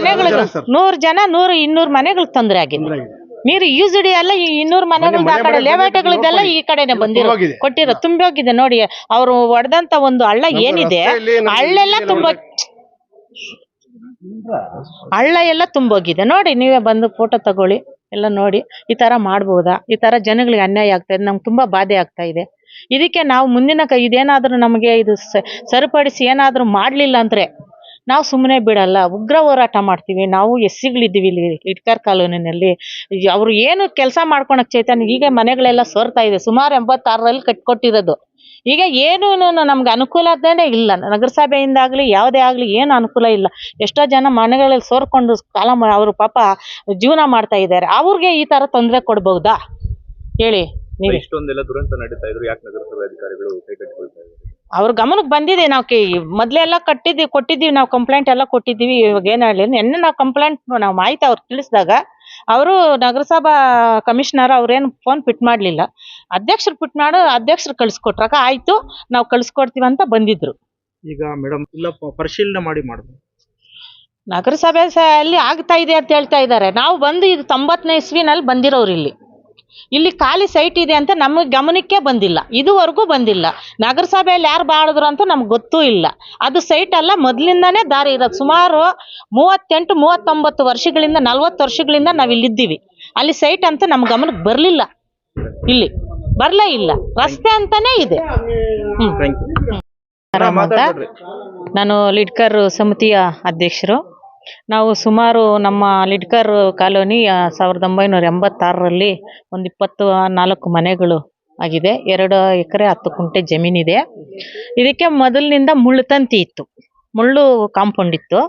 ಮನೆಗಳಿಗೆ ನೂರು ಜನ ನೂರು ಇನ್ನೂರು ಮನೆಗಳಿಗೆ ತೊಂದರೆ ಆಗಿದೆ. ನೀರು ಯೂಸಿಡಿ ಎಲ್ಲ ಈ ಇನ್ನೂರು ಮನೆಗಳದ್ದು ಆ ಕಡೆ ಈ ಕಡೆನೆ ಬಂದಿರೋ ಕೊಟ್ಟಿರೋ ತುಂಬಿ ಹೋಗಿದೆ ನೋಡಿ ಅವರು ಹೊಡೆದಂತ ಒಂದು ಹಳ್ಳ ಏನಿದೆ ಹಳ್ಳೆಲ್ಲ ತುಂಬ ಹಳ್ಳ ಎಲ್ಲ ತುಂಬೋಗಿದೆ. ನೋಡಿ ನೀವೇ ಬಂದು ಫೋಟೋ ತಗೊಳ್ಳಿ ಎಲ್ಲ ನೋಡಿ. ಈ ತರ ಮಾಡ್ಬೋದಾ? ಈ ತರ ಜನಗಳಿಗೆ ಅನ್ಯಾಯ ಆಗ್ತಾ ಇದೆ. ನಮ್ಗೆ ತುಂಬಾ ಬಾಧೆ ಆಗ್ತಾ ಇದೆ. ಇದಕ್ಕೆ ನಾವು ಮುಂದಿನ ಕೈ ಇದೇನಾದ್ರೂ ನಮಗೆ ಇದು ಸರಿಪಡಿಸಿ ಏನಾದ್ರೂ ಮಾಡ್ಲಿಲ್ಲ ಅಂದ್ರೆ ನಾವು ಸುಮ್ಮನೆ ಬಿಡಲ್ಲ, ಉಗ್ರ ಹೋರಾಟ ಮಾಡ್ತೀವಿ, ನಾವು ಎಸ್ ಸಿಗಳಿದ್ದೀವಿ ಇಲ್ಲಿ ಇಟ್ಕರ್ ಕಾಲೋನಿನಲ್ಲಿ. ಅವರು ಏನು ಕೆಲಸ ಮಾಡ್ಕೊಳಕ್ಕೆ ಚೈತನ್ಯ, ಈಗ ಮನೆಗಳೆಲ್ಲ ಸೋರ್ತಾ ಇದೆ, ಸುಮಾರು ಎಂಬತ್ತಾರರಲ್ಲಿ ಕಟ್ಕೊಟ್ಟಿರೋದು. ಈಗ ಏನೂ ನಮ್ಗೆ ಅನುಕೂಲನೇ ಇಲ್ಲ ನಗರಸಭೆಯಿಂದ ಆಗಲಿ ಯಾವುದೇ ಆಗ್ಲಿ ಏನು ಅನುಕೂಲ ಇಲ್ಲ. ಎಷ್ಟೋ ಜನ ಮನೆಗಳಲ್ಲಿ ಸೋರ್ಕೊಂಡು ಕಾಲ ಅವರು ಪಾಪ ಜೀವನ ಮಾಡ್ತಾ ಇದ್ದಾರೆ. ಅವ್ರಿಗೆ ಈ ತರ ತೊಂದರೆ ಕೊಡ್ಬಹುದಾ ಹೇಳಿ ಇಷ್ಟೊಂದೆಲ್ಲ ದುರಂತ ನಡೀತಾ ಇದ್ರು, ಯಾಕೆ ನಗರಸಭೆ ಅಧಿಕಾರಿಗಳು ಕೈಕಟ್ಟಿಕೊಳ್ತಾ ಇದ್ದಾರೆ? ಅವ್ರ ಗಮನಕ್ಕೆ ಬಂದಿದೆ ನಾವು ಕೈ ಮೊದ್ಲೆಲ್ಲ ಕಟ್ಟಿದ್ವಿ ಕೊಟ್ಟಿದ್ದೀವಿ ನಾವು ಕಂಪ್ಲೇಂಟ್ ಎಲ್ಲ ಕೊಟ್ಟಿದ್ದೀವಿ ಇವಾಗ ಏನ್ ಹೇಳಿ ನಿನ್ನೆ ನಾವು ಕಂಪ್ಲೇಂಟ್ ನಾವು ಮಾಹಿತಿ ಅವ್ರು ತಿಳಿಸಿದಾಗ ಅವರು ನಗರಸಭಾ ಕಮಿಷನರ್ ಅವ್ರೇನು ಫೋನ್ ಪಿಟ್ ಮಾಡ್ಲಿಲ್ಲ. ಅಧ್ಯಕ್ಷರು ಪಿಟ್ ಮಾಡು ಅಧ್ಯಕ್ಷರು ಕಳ್ಸಿಕೊಟ್ರಾಗ ಆಯ್ತು ನಾವು ಕಳ್ಸಿಕೊಡ್ತೀವಿ ಅಂತ ಬಂದಿದ್ರು. ಈಗ ಮೇಡಮ್ ಇಲ್ಲ ಪ- ಪರಿಶೀಲನೆ ಮಾಡಿ ಮಾಡಿದ್ರು ನಗರಸಭೆ ಸ ಅಲ್ಲಿ ಆಗ್ತಾ ಇದೆ ಅಂತ ಹೇಳ್ತಾ ಇದ್ದಾರೆ. ನಾವು ಬಂದು ಇದು ತೊಂಬತ್ತನೇ ಇಸ್ವಿನಲ್ಲಿ ಬಂದಿರೋರು ಇಲ್ಲಿ. ಇಲ್ಲಿ ಖಾಲಿ ಸೈಟ್ ಇದೆ ಅಂತ ನಮ್ಮ ಗಮನಕ್ಕೆ ಬಂದಿಲ್ಲ. ಇದುವರೆಗೂ ಬಂದಿಲ್ಲ. ನಗರಸಭೆಯಲ್ಲಿ ಯಾರು ಬಾಳಿದ್ರು ಅಂತ ನಮ್ಗೆ ಗೊತ್ತೂ ಇಲ್ಲ. ಅದು ಸೈಟ್ ಅಲ್ಲ ಮೊದಲಿಂದಾನೇ ದಾರಿ ಇರೋದು. ಸುಮಾರು ಮೂವತ್ತೆಂಟು ಮೂವತ್ತೊಂಬತ್ತು ವರ್ಷಗಳಿಂದ ನಲ್ವತ್ತು ವರ್ಷಗಳಿಂದ ನಾವು ಇಲ್ಲಿದ್ದೀವಿ. ಅಲ್ಲಿ ಸೈಟ್ ಅಂತ ನಮ್ಮ ಗಮನಕ್ಕೆ ಬರಲಿಲ್ಲ. ಇಲ್ಲಿ ಬರಲೇ ಇಲ್ಲ. ರಸ್ತೆ ಅಂತಾನೆ ಇದೆ. ಥ್ಯಾಂಕ್ ಯು ನಾನು ಲಿಡ್ಕರ್ ಸಮಿತಿಯ ಅಧ್ಯಕ್ಷರು. ನಾವು ಸುಮಾರು ನಮ್ಮ ಲಿಡ್ಕರ್ ಕಾಲೋನಿ ಸಾವಿರದ ಒಂಬೈನೂರ ಎಂಬತ್ತಾರರಲ್ಲಿ ಒಂದು ಇಪ್ಪತ್ತು ನಾಲ್ಕು ಮನೆಗಳು ಆಗಿದೆ. ಎರಡು ಎಕರೆ, ಹತ್ತು ಕುಂಟೆ ಜಮೀನಿದೆ. ಇದಕ್ಕೆ ಮೊದಲಿನಿಂದ ಮುಳ್ಳು ತಂತಿ ಇತ್ತು. ಮುಳ್ಳು ಕಾಂಪೌಂಡ್ ಇತ್ತು.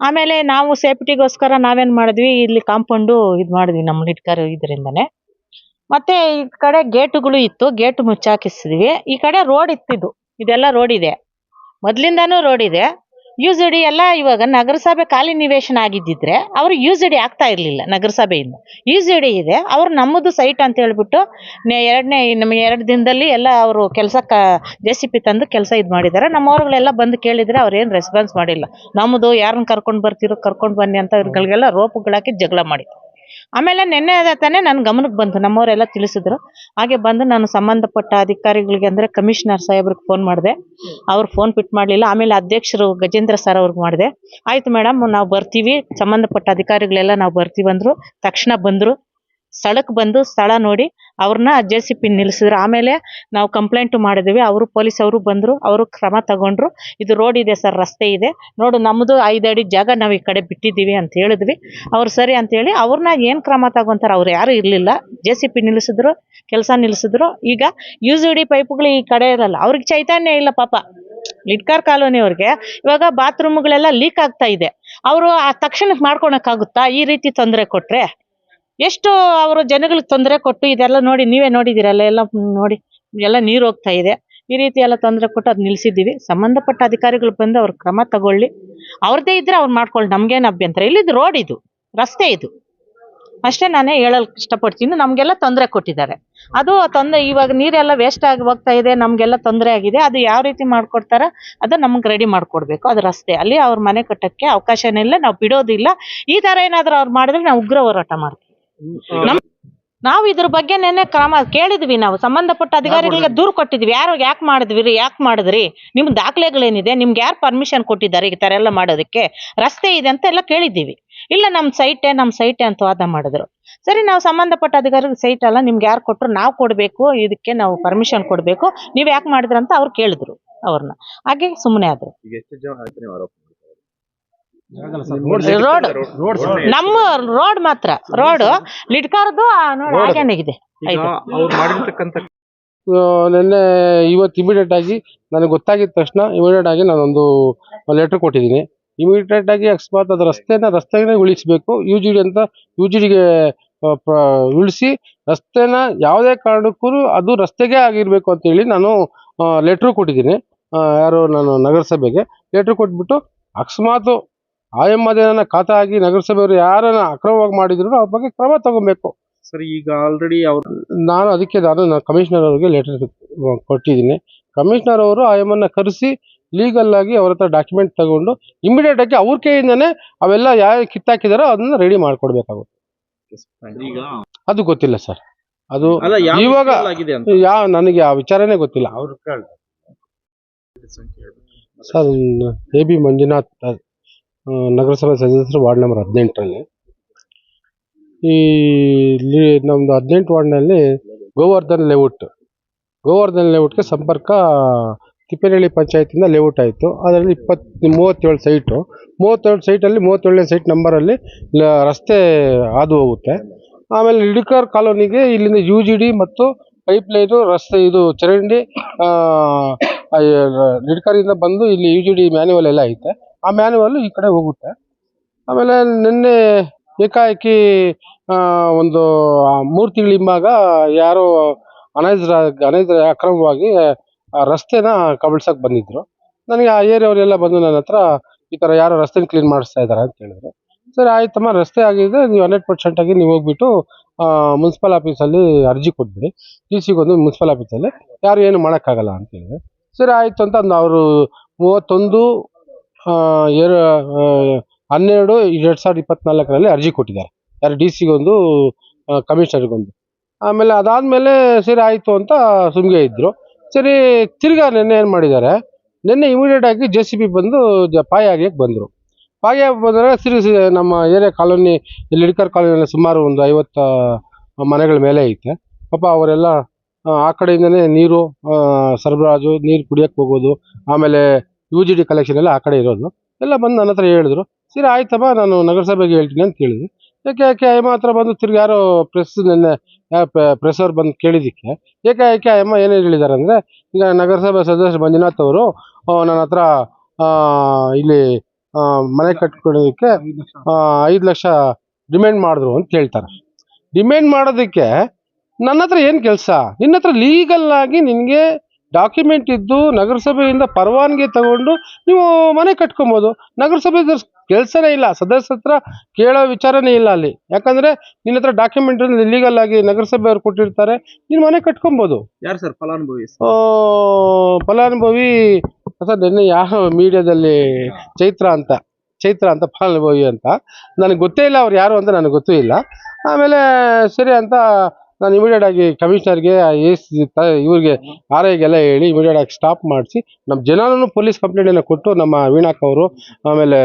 ಆಮೇಲೆ ನಾವು ಸೇಫ್ಟಿಗೋಸ್ಕರ ನಾವೇನು ಮಾಡಿದ್ವಿ, ಇಲ್ಲಿ ಕಾಂಪೌಂಡು ಇದು ಮಾಡಿದ್ವಿ ನಮ್ಮ ಲಿಡ್ಕರ್ ಇದರಿಂದನೇ. ಮತ್ತೆ ಈ ಕಡೆ ಗೇಟುಗಳು ಇತ್ತು, ಗೇಟ್ ಮುಚ್ಚಾಕಿಸಿದ್ವಿ. ಈ ಕಡೆ ರೋಡ್ ಇತ್ತಿದು ಇದೆಲ್ಲ ರೋಡ್ ಇದೆ. ಮೊದಲಿಂದಾನೂ ರೋಡ್ ಇದೆ. ಯೂಸ್ ಡಿ ಎಲ್ಲ ಇವಾಗ ನಗರಸಭೆ ಖಾಲಿ ನಿವೇಶನ ಆಗಿದ್ದಿದ್ರೆ ಅವರು ಯೂಸ್ ಆಗ್ತಾ ಇರಲಿಲ್ಲ ನಗರಸಭೆಯಿಂದ. ಯೂಸ್ ಡಿ ಇದೆ, ಅವ್ರು ನಮ್ಮದು ಸೈಟ್ ಅಂತ ಹೇಳ್ಬಿಟ್ಟು ಎರಡನೇ ನಮಗೆ ಎರಡು ದಿನದಲ್ಲಿ ಎಲ್ಲ ಅವರು ಕೆಲಸಕ್ಕೆ ಜೆ ಸಿ ಪಿ ತಂದು ಕೆಲಸ ಇದು ಮಾಡಿದ್ದಾರೆ ನಮ್ಮವ್ರುಗಳೆಲ್ಲ ಬಂದು ಕೇಳಿದ್ರೆ ಏನು ರೆಸ್ಪಾನ್ಸ್ ಮಾಡಿಲ್ಲ. ನಮ್ಮದು ಯಾರನ್ನ ಕರ್ಕೊಂಡು ಬರ್ತಿರೋ ಕರ್ಕೊಂಡು ಬನ್ನಿ ಅಂತ ಇವ್ರುಗಳಿಗೆಲ್ಲ ರೋಪುಗಳಾಕಿ ಜಗಳ ಮಾಡಿ. ಆಮೇಲೆ ನಿನ್ನೆ ತಾನೇ ನನ್ನ ಗಮನಕ್ಕೆ ಬಂತು, ನಮ್ಮವರೆಲ್ಲ ತಿಳಿಸಿದ್ರು. ಹಾಗೆ ಬಂದು ನಾನು ಸಂಬಂಧಪಟ್ಟ ಅಧಿಕಾರಿಗಳಿಗೆ ಅಂದರೆ ಕಮಿಷನರ್ ಸಾಹೇಬ್ರಿಗೆ ಫೋನ್ ಮಾಡಿದೆ. ಅವ್ರು ಫೋನ್ ಪಿಟ್ ಮಾಡಲಿಲ್ಲ, ಆಮೇಲೆ ಅಧ್ಯಕ್ಷರು ಗಜೇಂದ್ರ ಸರ್ ಅವ್ರಿಗೆ ಮಾಡಿದೆ. ಆಯ್ತು ಮೇಡಮ್ ನಾವು ಬರ್ತೀವಿ, ಸಂಬಂಧಪಟ್ಟ ಅಧಿಕಾರಿಗಳೆಲ್ಲ ನಾವು ಬರ್ತೀವಿ ಅಂದರು, ತಕ್ಷಣ ಬಂದರು. ಸ್ಥಳಕ್ಕೆ ಬಂದು ಸ್ಥಳ ನೋಡಿ ಅವ್ರನ್ನ ಜೆ ಸಿ ಪಿ ನಿಲ್ಲಿಸಿದ್ರು ಆಮೇಲೆ ನಾವು ಕಂಪ್ಲೇಂಟ್ ಮಾಡಿದ್ವಿ. ಅವರು ಪೊಲೀಸ್ ಅವರು ಬಂದರು. ಅವರು ಕ್ರಮ ತಗೊಂಡ್ರು. ಇದು ರೋಡ್ ಇದೆ ಸರ್, ರಸ್ತೆ ಇದೆ. ನೋಡು ನಮ್ಮದು ಐದು ಅಡಿ ಜಾಗ ನಾವು ಈ ಕಡೆ ಬಿಟ್ಟಿದ್ದೀವಿ ಅಂತ ಹೇಳಿದ್ವಿ. ಅವ್ರು ಸರಿ ಅಂತ ಹೇಳಿ ಅವ್ರನ್ನ ಏನು ಕ್ರಮ ತಗೊಂತಾರೆ? ಅವ್ರು ಯಾರು ಇರಲಿಲ್ಲ. ಜೆ ಸಿ ಪಿ ನಿಲ್ಲಿಸಿದ್ರು ಕೆಲಸ ನಿಲ್ಲಿಸಿದ್ರು ಈಗ ಯೂಸ್ ಡಿ ಪೈಪ್ಗಳು ಈ ಕಡೆ ಇರಲ್ಲ. ಅವ್ರಿಗೆ ಚೈತನ್ಯ ಇಲ್ಲ ಪಾಪ. ಲಿಡ್ಕಾರ್ ಕಾಲೋನಿಯವ್ರಿಗೆ ಇವಾಗ ಬಾತ್ರೂಮ್ಗಳೆಲ್ಲ ಲೀಕ್ ಆಗ್ತಾ ಇದೆ. ಅವರು ಆ ತಕ್ಷಣಕ್ಕೆ ಮಾಡ್ಕೊಳಕ್ಕಾಗುತ್ತಾ? ಈ ರೀತಿ ತೊಂದರೆ ಕೊಟ್ರೆ? ಎಷ್ಟು ಅವರು ಜನಗಳಿಗೆ ತೊಂದರೆ ಕೊಟ್ಟು ಇದೆಲ್ಲ ನೋಡಿ ನೀವೇ ನೋಡಿದ್ದೀರಲ್ಲ, ಎಲ್ಲ ನೋಡಿ, ಎಲ್ಲ ನೀರು ಹೋಗ್ತಾ ಇದೆ. ಈ ರೀತಿ ಎಲ್ಲ ತೊಂದರೆ ಕೊಟ್ಟು ಅದು ನಿಲ್ಸಿದ್ದೀವಿ. ಸಂಬಂಧಪಟ್ಟ ಅಧಿಕಾರಿಗಳು ಬಂದು ಅವ್ರ ಕ್ರಮ ತಗೊಳ್ಳಿ. ಅವ್ರದ್ದೇ ಇದ್ರೆ ಅವ್ರು ಮಾಡ್ಕೊಳ್ಳಿ ನಮ್ಗೇನು ಅಭ್ಯಂತರ? ಇಲ್ಲಿದ್ದು ರೋಡ್ ಇದು, ರಸ್ತೆ ಇದು. ಅಷ್ಟೇ ನಾನೇ ಹೇಳಕ್ ಇಷ್ಟಪಡ್ತೀನಿ. ನಮಗೆಲ್ಲ ತೊಂದರೆ ಕೊಟ್ಟಿದ್ದಾರೆ. ಅದು ತೊಂದರೆ, ಇವಾಗ ನೀರೆಲ್ಲ ವೇಸ್ಟ್ ಆಗಿ ಹೋಗ್ತಾ ಇದೆ, ನಮಗೆಲ್ಲ ತೊಂದರೆ ಆಗಿದೆ. ಅದು ಯಾವ ರೀತಿ ಮಾಡ್ಕೊಡ್ತಾರ? ಅದು ನಮ್ಗೆ ರೆಡಿ ಮಾಡ್ಕೊಡ್ಬೇಕು. ಅದು ರಸ್ತೆ. ಅಲ್ಲಿ ಅವ್ರ ಮನೆ ಕಟ್ಟಕ್ಕೆ ಅವಕಾಶನೇ ಇಲ್ಲ, ನಾವು ಬಿಡೋದಿಲ್ಲ. ಈ ಥರ ಏನಾದರೂ ಅವ್ರು ಮಾಡಿದ್ರೆ ನಾವು ಉಗ್ರ ಹೋರಾಟ ಮಾಡ್ತೀವಿ. ನಮ್- ನಾವು ಇದ್ರ ಬಗ್ಗೆ ನೆನ್ನೆ ಕ್ರಮ ಕೇಳಿದ್ವಿ ನಾವು. ಸಂಬಂಧಪಟ್ಟ ಅಧಿಕಾರಿಗಳಿಗೆ ದೂರು ಕೊಟ್ಟಿದ್ವಿ. ಯಾರು ಯಾಕೆ ಮಾಡಿದ್ವಿ ರೀ ಯಾಕೆ ಮಾಡಿದ್ರಿ? ನಿಮ್ ದಾಖಲೆಗಳೇನಿದೆ? ನಿಮ್ಗೆ ಯಾರು ಪರ್ಮಿಷನ್ ಕೊಟ್ಟಿದ್ದಾರೆ ಈ ತರ ಎಲ್ಲ ಮಾಡೋದಕ್ಕೆ? ರಸ್ತೆ ಇದೆ ಅಂತ ಎಲ್ಲ ಕೇಳಿದ್ದೀವಿ. ಇಲ್ಲ ನಮ್ಮ ಸೈಟೇ ನಮ್ಮ ಸೈಟ್ ಅಂತ ವಾದ ಮಾಡಿದ್ರು. ಸರಿ ನಾವು ಸಂಬಂಧಪಟ್ಟ ಅಧಿಕಾರಿಗೆ ಸೈಟ್ ಅಲ್ಲ ನಿಮ್ಗೆ ಯಾರು ಕೊಟ್ಟರು ನಾವು ಕೊಡಬೇಕು ಇದಕ್ಕೆ ನಾವು ಪರ್ಮಿಷನ್ ಕೊಡಬೇಕು. ನೀವು ಯಾಕೆ ಮಾಡಿದ್ರಂತ ಅಂತ ಅವ್ರು ಕೇಳಿದ್ರು ಅವ್ರನ್ನ. ಹಾಗೆ ಸುಮ್ಮನೆ ಆದ್ರು. ಈಗ ಎಷ್ಟು ಜನ ಆಯ್ತು ನೀವು ಆರೋಪ? ರೋಡ್ ನಮ್ಮ ರೋಡ್ ಮಾತ್ರ. ರೋಡ್ ಲಿಡ್ಕಾರದು ನೋಡಿ ಹಾಗೇನೆ ಇದೆ ಈಗ ಆಯ್ತು. ಅವ್ರು ಮಾಡಿರ್ತಕ್ಕಂಥ ನಿನ್ನೆ ಇವತ್ತು ಇಮಿಡಿಯೇಟ್ ಆಗಿ ನನಗೆ ಗೊತ್ತಾಗಿದ ತಕ್ಷಣ ಇಮಿಡಿಯೇಟ್ ಆಗಿ ನಾನೊಂದು ಲೆಟರ್ ಕೊಟ್ಟಿದ್ದೀನಿ. ಇಮಿಡಿಯೇಟ್ ಆಗಿ ಅಕಸ್ಮಾತ್ ಅದು ರಸ್ತೆನ ರಸ್ತೆಗೆ ಉಳಿಸಬೇಕು. ಯು ಜಿ ಡಿ ಅಂತ ಯು ಜಿ ಡಿಗೆ ಉಳಿಸಿ ರಸ್ತೆನ ಯಾವುದೇ ಕಾರಣಕ್ಕೂ ಅದು ರಸ್ತೆಗೆ ಆಗಿರ್ಬೇಕು ಅಂತ ಹೇಳಿ ನಾನು ಲೆಟ್ರು ಕೊಟ್ಟಿದ್ದೀನಿ. ಯಾರು ನಾನು ನಗರಸಭೆಗೆ ಲೆಟ್ರ್ ಕೊಟ್ಬಿಟ್ಟು ಅಕಸ್ಮಾತ್ ಆಯಮ್ಮದೇನ ಖಾತಾ ಆಗಿ ನಗರಸಭೆಯವರು ಯಾರನ್ನ ಅಕ್ರಮವಾಗಿ ಮಾಡಿದ್ರು ಅವ್ರ ಬಗ್ಗೆ ಕ್ರಮ ತಗೋಬೇಕು. ಸರ್ ಈಗ ಆಲ್ರೆಡಿ ಅವ್ರು ನಾನು ಅದಕ್ಕೆ ನಾನು ಕಮಿಷನರ್ ಅವರಿಗೆ ಲೆಟರ್ ಕೊಟ್ಟಿದ್ದೀನಿ. ಕಮಿಷನರ್ ಅವರು ಆಯಮ್ಮನ್ನ ಕರೆಸಿ ಲೀಗಲ್ ಆಗಿ ಅವ್ರ ಹತ್ರ ಡಾಕ್ಯುಮೆಂಟ್ ತಗೊಂಡು ಇಮಿಡಿಯೇಟ್ ಆಗಿ ಅವ್ರ ಕೈಯಿಂದನೇ ಅವೆಲ್ಲ ಯಾವ ಕಿತ್ತಾಕಿದಾರೋ ಅದನ್ನ ರೆಡಿ ಮಾಡ್ಕೊಡ್ಬೇಕಾಗುತ್ತೆ. ಈಗ ಅದು ಗೊತ್ತಿಲ್ಲ ಸರ್. ಅದು ಅಲ್ಲ ಯಾವ ಇವಾಗ ಆಗಿದೆ ಅಂತ. ಯಾವ ನನಗೆ ಆ ವಿಚಾರನೇ ಗೊತ್ತಿಲ್ಲ. ಅವ್ರ ಸರ್ ಎ ಬಿ ಮಂಜುನಾಥ್ ನಗರಸಭೆ ಸದಸ್ಯರು ವಾರ್ಡ್ ನಂಬರ್ ಹದಿನೆಂಟರಲ್ಲಿ. ಈ ನಮ್ಮದು ಹದಿನೆಂಟು ವಾರ್ಡ್ನಲ್ಲಿ ಗೋವರ್ಧನ್ ಲೇಔಟ್. ಗೋವರ್ಧನ್ ಲೇಔಟ್ಗೆ ಸಂಪರ್ಕ ತಿಪ್ಪೇನಹಳ್ಳಿ ಪಂಚಾಯತಿಂದ ಲೇಔಟ್ ಆಯಿತು. ಅದರಲ್ಲಿ ಇಪ್ಪತ್ತು ಮೂವತ್ತೇಳು ಸೈಟು. ಮೂವತ್ತೇಳು ಸೈಟಲ್ಲಿ ಮೂವತ್ತೇಳನೇ ಸೈಟ್ ನಂಬರಲ್ಲಿ ರಸ್ತೆ ಹಾದು ಹೋಗುತ್ತೆ. ಆಮೇಲೆ ಲಿಡ್ಕರ್ ಕಾಲೋನಿಗೆ ಇಲ್ಲಿಂದ ಯು ಜಿ ಡಿ ಮತ್ತು ಪೈಪ್ ಲೈನು ರಸ್ತೆ ಇದು ಚರಂಡಿ ಲಿಡ್ಕರಿಂದ ಬಂದು ಇಲ್ಲಿ ಯು ಜಿ ಡಿ ಮ್ಯಾನ್ಯುವಲ್ ಎಲ್ಲ ಐತೆ. ಆ ಮ್ಯಾನ್ಯುವಲ್ ಈ ಕಡೆ ಹೋಗುತ್ತೆ. ಆಮೇಲೆ ನಿನ್ನೆ ಏಕಾಏಕಿ ಒಂದು ಮೂರು ತಿಂಗಳ ಹಿಂಭಾಗ ಯಾರೋ ಅನೈಸ್ರ ಅನೈಸ್ರ ಅಕ್ರಮವಾಗಿ ರಸ್ತೆನ ಕಬಳ್ಸಕ್ಕೆ ಬಂದಿದ್ರು. ನನಗೆ ಆ ಏರಿಯಾವರೆಲ್ಲ ಬಂದು ನನ್ನ ಹತ್ರ ಈ ಥರ ಯಾರೋ ರಸ್ತೆನ ಕ್ಲೀನ್ ಮಾಡಿಸ್ತಾ ಇದ್ದಾರೆ ಅಂತ ಹೇಳಿದ್ರು. ಸರಿ ಆಯ್ತಮ್ಮ ರಸ್ತೆ ಆಗಿದೆ, ನೀವು ಹಂಡ್ರೆಡ್ ಪರ್ಸೆಂಟ್ ಆಗಿ ನೀವು ಹೋಗ್ಬಿಟ್ಟು ಮುನ್ಸಿಪಲ್ ಆಫೀಸಲ್ಲಿ ಅರ್ಜಿ ಕೊಟ್ಬಿಡಿ. ಡಿ ಸಿಗೊಂದು ಮುನ್ಸಿಪಲ್ ಆಫೀಸಲ್ಲಿ. ಯಾರು ಏನು ಮಾಡೋಕ್ಕಾಗಲ್ಲ ಅಂತ ಹೇಳಿದ್ರು. ಸರಿ, ಆಯಿತು ಅಂತ ಅಂದು ಅವರು ಮೂವತ್ತೊಂದು ಆ, ಹನ್ನೆರಡು ಎರಡು ಸಾವಿರದ ಇಪ್ಪತ್ನಾಲ್ಕರಲ್ಲಿ ಅರ್ಜಿ ಕೊಟ್ಟಿದ್ದಾರೆ. ಯಾರು ಡಿ ಸಿಗೊಂದು ಕಮಿಷನರ್ಗೊಂದು. ಆಮೇಲೆ ಅದಾದಮೇಲೆ ಸರಿ ಆಯಿತು ಅಂತ ಸುಮ್ಗೆ ಇದ್ದರು ಸರಿ ತಿರ್ಗಾ ನಿನ್ನೆ ಏನು ಮಾಡಿದ್ದಾರೆ? ನಿನ್ನೆ ಇಮಿಡಿಯೇಟ್ ಆಗಿ ಜೆ ಸಿ ಬಿ ಬಂದು ಪಾಯ ಆಗ್ಯಕ್ಕೆ ಬಂದರು. ಪಾಯ ಬಂದಾಗ ಸಿರಿ ನಮ್ಮ ಏರಿಯಾ ಕಾಲೋನಿ ಲಿಡ್ಕರ್ ಕಾಲೋನಿಯಲ್ಲಿ ಸುಮಾರು ಒಂದು ಐವತ್ತು ಮನೆಗಳ ಮೇಲೆ ಐತೆ. ಪಾಪ ಅವರೆಲ್ಲ ಆ, ಕಡೆಯಿಂದನೇ ನೀರು ಸರಬರಾಜು ನೀರು ಕುಡಿಯೋಕ್ಕೆ ಹೋಗೋದು ಆಮೇಲೆ ಯು ಜಿ ಡಿ ಕಲೆಕ್ಷನ್ ಎಲ್ಲ ಆ ಕಡೆ ಇರೋದು. ಎಲ್ಲ ಬಂದು ನನ್ನ ಹತ್ರ ಹೇಳಿದ್ರು. ಸರಿ ಆಯ್ತಪ್ಪ ನಾನು ನಗರಸಭೆಗೆ ಹೇಳ್ತೀನಿ ಅಂತ ಹೇಳಿದ್ವಿ ಯಾಕೆ ಅಯ್ಯಮ್ಮ ಹತ್ರ ಬಂದು ತಿರ್ಗಿ ಯಾರೋ ಪ್ರೆಸ್ ನಿನ್ನೆ ಪ್ರೆಸ್ ಅವ್ರು ಬಂದು ಕೇಳಿದ್ದಕ್ಕೆ ಏಕೆ ಯಾಕೆ ಅಯ್ಯಮ್ಮ ಏನೇನು ಹೇಳಿದ್ದಾರೆ ಅಂದರೆ, ಈಗ ನಗರಸಭೆ ಸದಸ್ಯ ಮಂಜುನಾಥ್ ಅವರು ನನ್ನ ಹತ್ರ ಇಲ್ಲಿ ಮನೆ ಕಟ್ಕೊಳ್ಳೋದಕ್ಕೆ ಐದು ಲಕ್ಷ ಡಿಮ್ಯಾಂಡ್ ಮಾಡಿದ್ರು ಅಂತ ಹೇಳ್ತಾರೆ. ಡಿಮ್ಯಾಂಡ್ ಮಾಡೋದಕ್ಕೆ ನನ್ನ ಹತ್ರ ಏನು ಕೆಲಸ? ನಿನ್ನ ಹತ್ರ ಲೀಗಲ್ ಆಗಿ ನಿನಗೆ ಡಾಕ್ಯುಮೆಂಟ್ ಇದ್ದು ನಗರಸಭೆಯಿಂದ ಪರವಾನಗಿ ತಗೊಂಡು ನೀವು ಮನೆ ಕಟ್ಕೊಬೋದು. ನಗರಸಭೆ ಕೆಲಸನೇ ಇಲ್ಲ. ಸದಸ್ಯ ಹತ್ರ ಕೇಳೋ ವಿಚಾರನೇ ಇಲ್ಲ ಅಲ್ಲಿ. ಯಾಕಂದ್ರೆ ನಿನ್ನ ಹತ್ರ ಡಾಕ್ಯುಮೆಂಟ್ ಲೀಗಲ್ ಆಗಿ ನಗರಸಭೆ ಅವ್ರು ಕೊಟ್ಟಿರ್ತಾರೆ. ನೀನು ಮನೆ ಕಟ್ಕೊಬೋದು. ಯಾರು ಸರ್? ಫಲಾನುಭವಿ ಓ ಫಲಾನುಭವಿ ಸರ್ ನಿನ್ನೆ ಯಾವ ಮೀಡಿಯಾದಲ್ಲಿ ಚೈತ್ರ ಅಂತ ಚೈತ್ರ ಅಂತ ಫಲಾನುಭವಿ ಅಂತ. ನನಗೆ ಗೊತ್ತೇ ಇಲ್ಲ ಅವ್ರು ಯಾರು ಅಂತ ನನಗೆ ಗೊತ್ತೂ ಇಲ್ಲ. ಆಮೇಲೆ ಸರಿ ಅಂತ ನಾನು ಇಮಿಡಿಯೇಟ್ ಆಗಿ ಕಮಿಷನರ್ಗೆ ಎಸ್ ಇವ್ರಿಗೆ ಆರ್ ಐಗೆಲ್ಲ ಹೇಳಿ ಇಮಿಡಿಯೇಟ್ ಆಗಿ ಸ್ಟಾಪ್ ಮಾಡಿಸಿ ನಮ್ಮ ಜನನೂ ಪೊಲೀಸ್ ಕಂಪ್ಲೇಂಟನ್ನು ಕೊಟ್ಟು ನಮ್ಮ ವೀಣಾಕ್ ಅವರು ಆಮೇಲೆ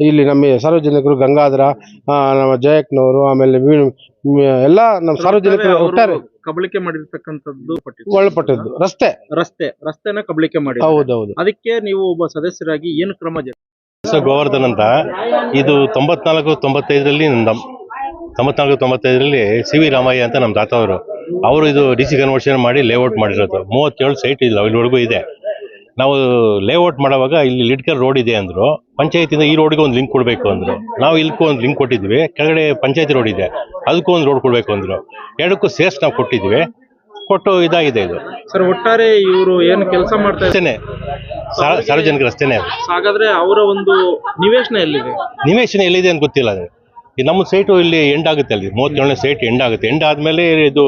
ಇಲ್ಲಿ ನಮ್ಮ ಸಾರ್ವಜನಿಕರು ಗಂಗಾಧರ ಆ, ನಮ್ಮ ಜಯಕ್ನವರು ಆಮೇಲೆ ವೀಣು ಎಲ್ಲ ನಮ್ಮ ಸಾರ್ವಜನಿಕರು ಒಟ್ಟಾರೆ ಕಬಳಿಕೆ ಮಾಡಿರ್ತಕ್ಕಂಥದ್ದು ಪಟ್ಟಿದೆ. ಒಳಪಟ್ಟದ್ದು ರಸ್ತೆ. ರಸ್ತೆ ರಸ್ತೆನ ಕಬಳಿಕೆ ಮಾಡಿ ಹೌದೌದು. ಅದಕ್ಕೆ ನೀವು ಒಬ್ಬ ಸದಸ್ಯರಾಗಿ ಏನು ಕ್ರಮ ಗೋವರ್ಧನ್ ಅಂತ. ಇದು ತೊಂಬತ್ನಾಲ್ಕು ತೊಂಬತ್ತೈದರಲ್ಲಿ ತೊಂಬತ್ನಾಲ್ಕು ತೊಂಬತ್ತೈದರಲ್ಲಿ ಸಿ ವಿ ರಾಮಯ್ಯ ಅಂತ ನಮ್ಮ ತಾತ ಅವರು ಅವರು ಇದು ಡಿ ಸಿ ಕನ್ವರ್ಷನ್ ಮಾಡಿ ಲೇಔಟ್ ಮಾಡಿರೋದು. ಮೂವತ್ತೇಳು ಸೈಟ್ ಇಲ್ಲ ಇಲ್ಲಿವರೆಗೂ ಇದೆ. ನಾವು ಲೇಔಟ್ ಮಾಡುವಾಗ ಇಲ್ಲಿ ಲಿಡ್ಕರ್ ರೋಡ್ ಇದೆ ಅಂದರು. ಪಂಚಾಯತಿಯಿಂದ ಈ ರೋಡ್ಗೆ ಒಂದು ಲಿಂಕ್ ಕೊಡಬೇಕು ಅಂದ್ರು. ನಾವು ಇಲ್ಕೂ ಒಂದು ಲಿಂಕ್ ಕೊಟ್ಟಿದ್ವಿ. ಕೆಳಗಡೆ ಪಂಚಾಯತಿ ರೋಡ್ ಇದೆ. ಅದಕ್ಕೂ ಒಂದು ರೋಡ್ ಕೊಡಬೇಕು ಅಂದ್ರು. ಎರಡಕ್ಕೂ ಸೇರ್ಸ್ ನಾವು ಕೊಟ್ಟಿದ್ವಿ. ಕೊಟ್ಟು ಇದಾಗಿದೆ ಇದು. ಸರ್ ಒಟ್ಟಾರೆ ಇವರು ಏನು ಕೆಲಸ ಮಾಡ್ತಾ ಇದ್ದೇನೆ ಸಾರ್ವಜನಿಕ ರಸ್ತೆನೇ ಹಾಗಾದ್ರೆ ಅವರ ಒಂದು ನಿವೇಶನ ಎಲ್ಲಿದೆ? ನಿವೇಶನ ಎಲ್ಲಿದೆ ಅಂತ ಗೊತ್ತಿಲ್ಲ ಅದು. ಈ ನಮ್ಮ ಸೈಟು ಇಲ್ಲಿ ಎಂಡ್ ಆಗುತ್ತೆ ಅಲ್ಲಿ. ಮೂವತ್ತೇಳನೇ ಸೈಟ್ ಎಂಡ್ ಆಗುತ್ತೆ. ಎಂಡ್ ಆದ್ಮೇಲೆ ಇದು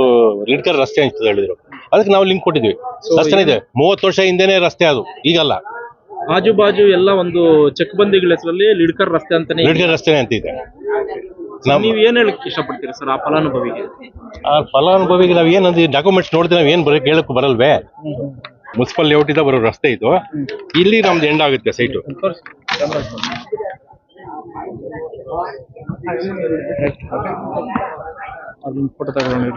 ಲಿಡ್ಕರ್ ರಸ್ತೆ ಅಂತ ಹೇಳಿದ್ರು. ಅದಕ್ಕೆ ನಾವು ಲಿಂಕ್ ಕೊಟ್ಟಿದ್ವಿ. ರಸ್ತೆ ಇದೆ ಮೂವತ್ತು ವರ್ಷ ಹಿಂದೆನೆ ರಸ್ತೆ ಅದು. ಈಗಲ್ಲ. ಆಜು ಬಾಜು ಎಲ್ಲ ಒಂದು ಚೆಕ್ ಬಂದಿಗಳ ಹೆಸರಲ್ಲಿ ಲಿಡ್ಕರ್ ರಸ್ತೆ ಅಂತಾನೆ. ಲಿಡ್ಕರ್ ರಸ್ತೆನೇ ಅಂತ ಇದೆ. ನೀವು ಏನ್ ಹೇಳಕ್ ಇಷ್ಟಪಡ್ತೀರಾ ಸರ್ ಆ ಫಲಾನುಭವಿಗೆ? ಆ ಫಲಾನುಭವಿಗೆ ನಾವು ಏನಂದ್ರೆ ಡಾಕ್ಯುಮೆಂಟ್ಸ್ ನೋಡಿದ್ರೆ ನಾವು ಏನ್ ಬರೋಕೆ ಕೇಳಕ್ ಬರಲ್ವೇ? ಮುನ್ಸಿಪಲ್ ಲೇಔಟ್ ಇಂದ ಬರೋ ರಸ್ತೆ ಇದು. ಇಲ್ಲಿ ನಮ್ದು ಎಂಡ್ ಆಗುತ್ತೆ ಸೈಟು. ಫೋಟೋ ತಗೊಂಡು